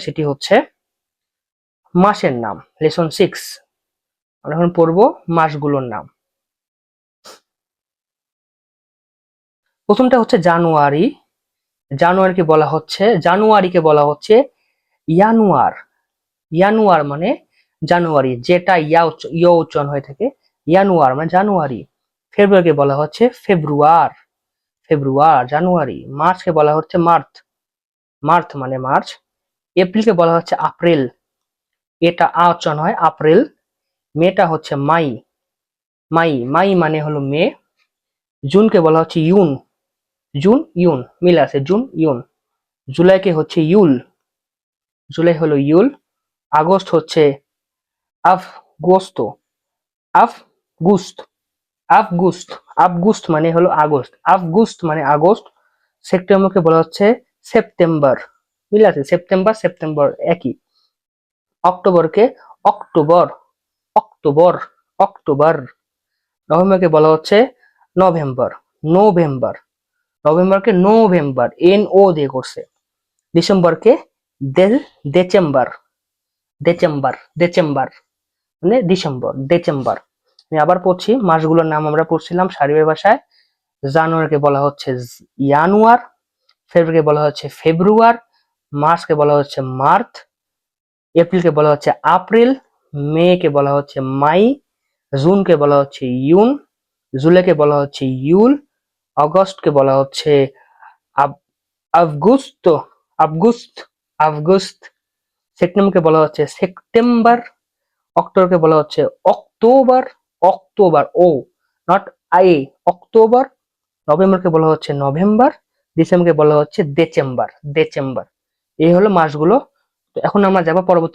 সেটি হচ্ছে মাসের নাম, লেসন সিক্স। আমরা এখন পড়ব মাসগুলোর নাম। প্রথমটা হচ্ছে জানুয়ারি। জানুয়ারিকে বলা হচ্ছে, জানুয়ারিকে বলা হচ্ছে ইয়ানুয়ার। ইয়ানুয়ার মানে জানুয়ারি, যেটা ইয়া উচ্চ- উচ্চারণ হয়ে থাকে। ইয়ানুয়ার মানে জানুয়ারি। ফেব্রুয়ারিকে বলা হচ্ছে ফেব্রুয়ার। ফেব্রুয়ার, জানুয়ারি। মার্চকে বলা হচ্ছে মার্চ। মার্চ মানে মার্চ। এপ্রিলকে বলা হচ্ছে এপ্রিল এটা আ উচ্চারণ হয় এপ্রিল মেটা হচ্ছে মাই। মাই মাই মানে হলো মে। জুনকে বলা হচ্ছে ইউন। জুন, ইউন, মিল আছে জুন, ইউন। জুলাইকে হচ্ছে ইউল। জুলাই হলো ইউল। আগস্ট হচ্ছে আফগোস্ত। আফগুস্ত। আফগুস্ত। আফগুস্ত মানে হলো আগস্ট। আফগুস্ত মানে আগস্ট। সেপ্টেম্বরকে বলা হচ্ছে সেপ্টেম্বর। মিল আছে সেপ্টেম্বর সেপ্টেম্বর একই। অক্টোবরকে অক্টোবর অক্টোবর অক্টোবর নভেম্বরকে বলা হচ্ছে নভেম্বর নভেম্বর নভেম্বরকে নভেম্বর এন ও দিয়ে করছে। ডিসেম্বরকে দে- ডিসেম্বর ডিসেম্বর ডিসেম্বর মানে ডিসেম্বর ডিসেম্বর আমি আবার পড়ছি, মাসগুলোর নাম আমরা পড়ছিলাম সারিবের ভাষায়। জানুয়ারিকে বলা হচ্ছে ইয়ানুয়ার ফেব্রুয়ারিকে বলা হচ্ছে ফেব্রুয়ার মার্চকে বলা হচ্ছে মার্চ এপ্রিলকে বলা হচ্ছে এপ্রিল মেকে বলা হচ্ছে মাই জুনকে বলা হচ্ছে ইউন জুলাইকে বলা হচ্ছে ইউল অগস্টকে বলা হচ্ছে আবগুস্ত আবগুস্ত আবগুস্ত সেপ্টেম্বরকে বলা হচ্ছে সেপ্টেম্বর অক্টোবরকে বলা হচ্ছে October October O not I October নভেম্বরকে বলা হচ্ছে নভেম্বর ডিসেম্বরকে বলা হচ্ছে ডিসেম্বর ডিসেম্বর এই হলো মাসগুলো। তো এখন আমরা যাব পরবর্তী